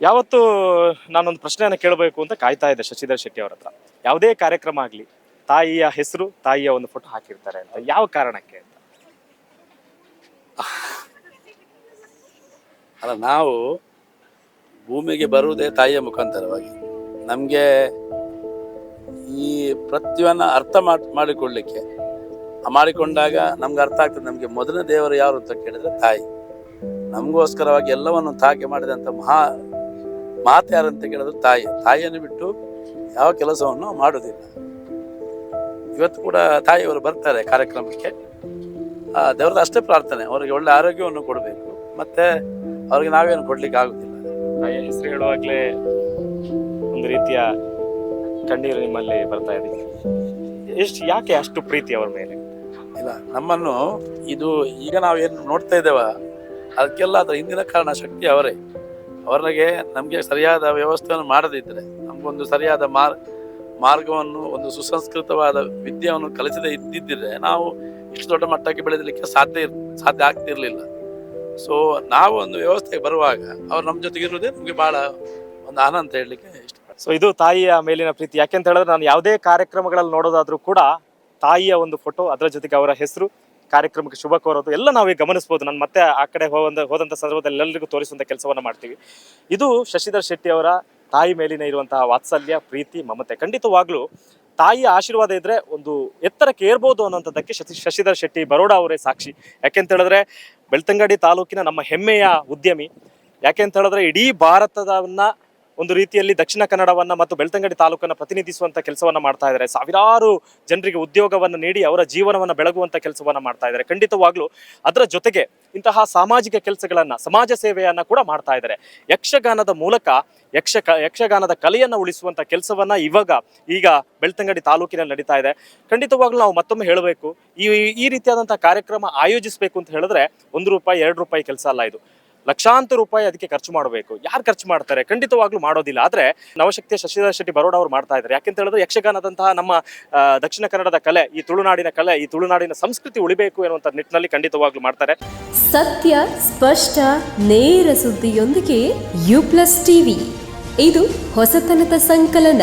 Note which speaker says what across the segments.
Speaker 1: ಯಾವತ್ತು ನಾನೊಂದು ಪ್ರಶ್ನೆಯನ್ನು ಕೇಳಬೇಕು ಅಂತ ಕಾಯ್ತಾ ಇದ್ದೆ ಶಶಿಧರ್ ಶೆಟ್ಟಿ ಅವರ ಹತ್ರ. ಯಾವುದೇ ಕಾರ್ಯಕ್ರಮ ಆಗಲಿ, ತಾಯಿಯ ಹೆಸರು, ತಾಯಿಯ ಒಂದು ಫೋಟೋ ಹಾಕಿರ್ತಾರೆ ಅಂತ. ಯಾವ ಕಾರಣಕ್ಕೆ ಅಂತ?
Speaker 2: ಅಲ್ಲ, ನಾವು ಭೂಮಿಗೆ ಬರುವುದೇ ತಾಯಿಯ ಮುಖಾಂತರವಾಗಿ. ನಮಗೆ ಈ ಪ್ರತಿಯೊನ್ನ ಅರ್ಥ ಮಾಡ್, ಮಾಡಿಕೊಳ್ಳಿಕ್ಕೆ ಮಾಡಿಕೊಂಡಾಗ ನಮ್ಗೆ ಅರ್ಥ ಆಗ್ತದೆ, ನಮಗೆ ಮೊದಲನೇ ದೇವರು ಯಾರು ಅಂತ ಕೇಳಿದ್ರೆ ತಾಯಿ. ನಮಗೋಸ್ಕರವಾಗಿ ಎಲ್ಲವನ್ನು ತಾಕೆ ಮಾಡಿದಂಥ ಮಹಾ ಮಾತು ಯಾರಂತ ಕೇಳಿದ್ರೆ ತಾಯಿ. ತಾಯಿಯನ್ನು ಬಿಟ್ಟು ಯಾವ ಕೆಲಸವನ್ನು ಮಾಡುವುದಿಲ್ಲ. ಇವತ್ತು ಕೂಡ ತಾಯಿಯವರು ಬರ್ತಾರೆ ಕಾರ್ಯಕ್ರಮಕ್ಕೆ. ಆ ದೇವರದ ಅಷ್ಟೇ ಪ್ರಾರ್ಥನೆ. ಅವರಿಗೆ ಒಳ್ಳೆ ಆರೋಗ್ಯವನ್ನು ಕೊಡಬೇಕು. ಮತ್ತೆ ಅವ್ರಿಗೆ ನಾವೇನು ಕೊಡ್ಲಿಕ್ಕೆ ಆಗುದಿಲ್ಲ.
Speaker 1: ತಾಯಿಯ ಹೆಸರು ಹೇಳುವಾಗಲೇ ಒಂದು ರೀತಿಯ ಕಣ್ಣೀರು ನಿಮ್ಮಲ್ಲಿ ಬರ್ತಾ ಇದೆ. ಎಷ್ಟು ಯಾಕೆ ಅಷ್ಟು ಪ್ರೀತಿ ಅವರ ಮೇಲೆ?
Speaker 2: ಇಲ್ಲ ನಮ್ಮನ್ನು ಇದು ಈಗ ನಾವು ಏನು ನೋಡ್ತಾ ಇದ್ದೇವ? ಅದಕ್ಕೆಲ್ಲ ಅದರ ಹಿಂದಿನ ಕಾರಣ ಶಕ್ತಿ ಅವರೇ. ಅವರಿಗೆ ನಮಗೆ ಸರಿಯಾದ ವ್ಯವಸ್ಥೆಯನ್ನು ಮಾಡದಿದ್ದರೆ ನಮಗೊಂದು ಸರಿಯಾದ ಮಾರ್, ಮಾರ್ಗವನ್ನು, ಒಂದು ಸುಸಂಸ್ಕೃತವಾದ ವಿದ್ಯೆಯನ್ನು ಕಲಿಸದೇ ಇದ್ದಿದ್ದರೆ ನಾವು ಇಷ್ಟು ದೊಡ್ಡ ಮಟ್ಟಕ್ಕೆ ಬೆಳೆದಲಿಕ್ಕೆ ಸಾಧ್ಯ ಇರ್, ಸಾಧ್ಯ ಆಗ್ತಿರಲಿಲ್ಲ. ಸೊ ನಾವು ಒಂದು ವ್ಯವಸ್ಥೆಗೆ ಬರುವಾಗ ಅವ್ರು ನಮ್ಮ ಜೊತೆಗೆ ಇರೋದೇ ನಮಗೆ ಬಹಳ ಒಂದು ಆನಂದ ಹೇಳಲಿಕ್ಕೆ ಇಷ್ಟ
Speaker 1: ಸೊ ಇದು ತಾಯಿಯ ಮೇಲಿನ ಪ್ರೀತಿ. ಯಾಕೆಂತ ಹೇಳಿದ್ರೆ ನಾನು ಯಾವುದೇ ಕಾರ್ಯಕ್ರಮಗಳಲ್ಲಿ ನೋಡೋದಾದ್ರೂ ಕೂಡ ತಾಯಿಯ ಒಂದು ಫೋಟೋ ಅದರ ಜೊತೆಗೆ ಅವರ ಹೆಸರು ಕಾರ್ಯಕ್ರಮಕ್ಕೆ ಶುಭ ಕೋರೋದು, ಎಲ್ಲ ನಾವೀಗ ಗಮನಿಸಬಹುದು ನಾನು ಮತ್ತೆ ಆ ಕಡೆ ಹೋದ ಹೋದಂಥ ಸಂದರ್ಭದಲ್ಲಿ ಎಲ್ಲರಿಗೂ ತೋರಿಸುವಂತ ಕೆಲಸವನ್ನ ಮಾಡ್ತೀವಿ. ಇದು ಶಶಿಧರ್ ಶೆಟ್ಟಿ ಅವರ ತಾಯಿ ಮೇಲಿನ ಇರುವಂತಹ ವಾತ್ಸಲ್ಯ, ಪ್ರೀತಿ, ಮಮತೆ. ಖಂಡಿತವಾಗ್ಲೂ ತಾಯಿಯ ಆಶೀರ್ವಾದ ಇದ್ರೆ ಒಂದು ಎತ್ತರಕ್ಕೆ ಏರ್ಬೋದು ಅನ್ನೋಂಥದ್ದಕ್ಕೆ ಶಶಿ, ಶಶಿಧರ್ ಶೆಟ್ಟಿ ಬರೋಡ ಅವರೇ ಸಾಕ್ಷಿ. ಯಾಕೆಂತ ಹೇಳಿದ್ರೆ, ಬೆಳ್ತಂಗಡಿ ತಾಲೂಕಿನ ನಮ್ಮ ಹೆಮ್ಮೆಯ ಉದ್ಯಮಿ. ಯಾಕೆಂತ ಹೇಳಿದ್ರೆ, ಇಡೀ ಭಾರತದವನ್ನ ಒಂದು ರೀತಿಯಲ್ಲಿ ದಕ್ಷಿಣ ಕನ್ನಡವನ್ನ ಮತ್ತು ಬೆಳ್ತಂಗಡಿ ತಾಲೂಕನ್ನ ಪ್ರತಿನಿಧಿಸುವಂತ ಕೆಲಸವನ್ನ ಮಾಡ್ತಾ ಇದ್ದಾರೆ. ಸಾವಿರಾರು ಜನರಿಗೆ ಉದ್ಯೋಗವನ್ನು ನೀಡಿ ಅವರ ಜೀವನವನ್ನ ಬೆಳಗುವಂತ ಕೆಲಸವನ್ನ ಮಾಡ್ತಾ ಇದ್ದಾರೆ. ಖಂಡಿತವಾಗ್ಲೂ ಅದರ ಜೊತೆಗೆ ಇಂತಹ ಸಾಮಾಜಿಕ ಕೆಲಸಗಳನ್ನ, ಸಮಾಜ ಸೇವೆಯನ್ನ ಕೂಡ ಮಾಡ್ತಾ ಇದ್ದಾರೆ. ಯಕ್ಷಗಾನದ ಮೂಲಕ ಯಕ್ಷ ಯಕ್ಷಗಾನದ ಕಲೆಯನ್ನ ಉಳಿಸುವಂತ ಕೆಲಸವನ್ನ ಇವಾಗ ಈಗ ಬೆಳ್ತಂಗಡಿ ತಾಲೂಕಿನಲ್ಲಿ ನಡೀತಾ ಇದೆ. ಖಂಡಿತವಾಗ್ಲೂ ನಾವು ಮತ್ತೊಮ್ಮೆ ಹೇಳಬೇಕು, ಈ ಈ ರೀತಿಯಾದಂತಹ ಕಾರ್ಯಕ್ರಮ ಆಯೋಜಿಸಬೇಕು ಅಂತ ಹೇಳಿದ್ರೆ ಒಂದು ರೂಪಾಯಿ, ಎರಡು ರೂಪಾಯಿ ಕೆಲಸ ಅಲ್ಲ ಇದು. ಲಕ್ಷಾಂತರ ರೂಪಾಯಿ ಅದಕ್ಕೆ ಖರ್ಚು ಮಾಡಬೇಕು. ಯಾರು ಖರ್ಚು ಮಾಡ್ತಾರೆ? ಖಂಡಿತವಾಗ್ಲೂ ಮಾಡೋದಿಲ್ಲ. ಆದ್ರೆ ನವಶಕ್ತಿಯ ಶಶಿಧರ್ ಶೆಟ್ಟಿ ಬರೋಡ ಅವರು ಮಾಡ್ತಾ ಇದ್ದಾರೆ. ಯಾಕೆಂತ ಹೇಳಿದ್ರೆ ಯಕ್ಷಗಾನದಂತಹ ನಮ್ಮ ದಕ್ಷಿಣ ಕನ್ನಡದ ಕಲೆ, ಈ ತುಳುನಾಡಿನ ಕಲೆ, ಈ ತುಳುನಾಡಿನ ಸಂಸ್ಕೃತಿ ಉಳಿಬೇಕು ಎನ್ನುವಂತ ನಿಟ್ಟಿನಲ್ಲಿ ಖಂಡಿತವಾಗ್ಲೂ ಮಾಡ್ತಾರೆ.
Speaker 3: ಸತ್ಯ, ಸ್ಪಷ್ಟ, ನೇರ ಸುದ್ದಿಯೊಂದಿಗೆ ಯು ಪ್ಲಸ್ ಟಿವಿ. ಇದು ಹೊಸತನದ ಸಂಕಲನ.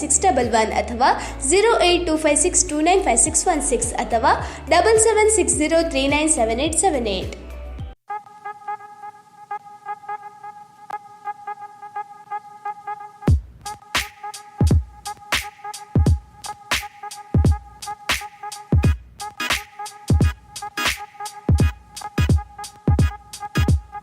Speaker 4: six double one ಅಥವಾ zero eight two five six two nine five six one six ಅಥವಾ double seven six zero three nine seven eight seven eight